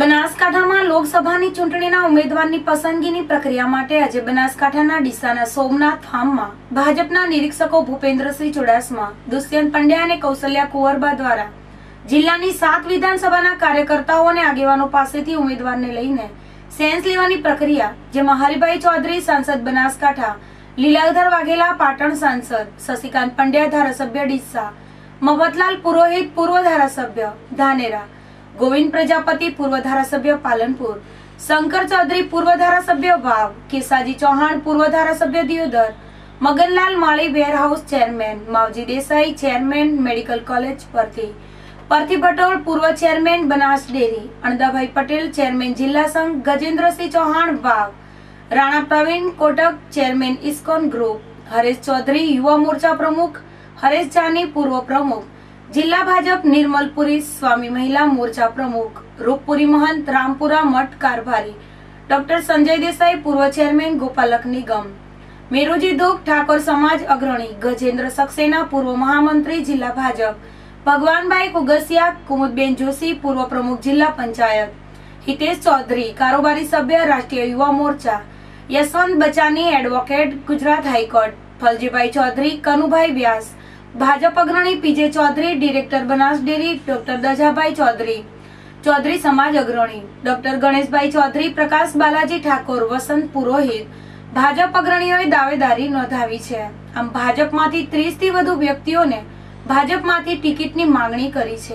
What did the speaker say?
બનાસકાંઠામાં લોકસભાની ચૂંટણીના ઉમેદવારની પસંદગીની પ્રક્રિયા માટે આજે બનાસકાંઠાના ડીસાના સોમનાથ ફાર્મમાં ભાજપના નિરીક્ષકો ભૂપેન્દ્રસિંહ ચુડાસમા, દુષ્યંત પંડ્યા અને કૌશલ્યા કુંવરબા દ્વારા જિલ્લાની સાત વિધાનસભાના કાર્યકર્તાઓ અને આગેવાનો પાસેથી ઉમેદવારને લઈને સેન્સ લેવાની પ્રક્રિયા, જેમાં હરિભાઈ ચૌધરી સાંસદ બનાસકાંઠા, લીલાધર વાઘેલા પાટણ સાંસદ, શશિકાંત પંડ્યા ધારાસભ્ય ડીસા, મફતલાલ પુરોહિત પૂર્વ ધારાસભ્ય ધાનેરા ગોવિંદ પ્રજાપતિ, પૂર્વ ધારાસભ્ય પાલનપુર. શંકર ચૌધરી, પૂર્વ ધારાસભ્ય વાવ. કેસાજી ચૌહાણ, પૂર્વ ધારાસભ્ય Deodar. Maganlal Mali, warehouse chairman. Mavji Desai, chairman, medical college, Parthi. Parthi Bhatol પૂર્વ chairman, Banas dairy. Andabhai Patel, chairman જિલ્લા સંઘ, Gajendrasinh Chauhan, Vav. Rana Pravin Kotak, chairman ISKCON group. Haresh Chaudhary, યુવા મોરચા પ્રમુખ. હરેશ જાની, પૂર્વ પ્રમુખ. જિલ્લા ભાજપ નિર્મલપુરી સ્વામી મહિલા મોરચા પ્રમુખ રૂપપુરી મહંત, રામપુરા મઠ કારભારી, ડોક્ટર સંજય દેસાઈ, પૂર્વ ચેરમેન ગોપાલક નિગમ, મેરુજી ધોક ઠાકોર સમાજ અગ્રણી, ગજેન્દ્ર સક્સેના પૂર્વ મહામંત્રી, જિલ્લા ભાજપ, ભગવાનભાઈ કુગસિયા, કુમુદબેન જોશી, પૂર્વ પ્રમુખ જિલ્લા પંચાયત, હિતેશ ચૌધરી, કારોબારી સભ્ય, રાષ્ટ્રીય યુવા મોરચા, Yashwant Bachani advocate, Gujarat high court, Faljibhai Chaudhary, Kanubhai Vyas Bhajap અગ્રણી PJ Chaudhary, director Banas dairy, doctor Dajabhai Chaudhary. Chaudhary સમાજ અગ્રણી. ડોક્ટર ગણેશભાઈ ચૌધરી, પ્રકાશ બાલાજી ઠાકોર, વસંત પુરોહિત. ભાજપ અગ્રણીઓએ દાવેદારી નોંધાવી છે. આમ ભાજપમાંથી ત્રીસથી વધુ વ્યક્તિઓને ભાજપમાંથી ટિકિટની માંગણી કરી છે.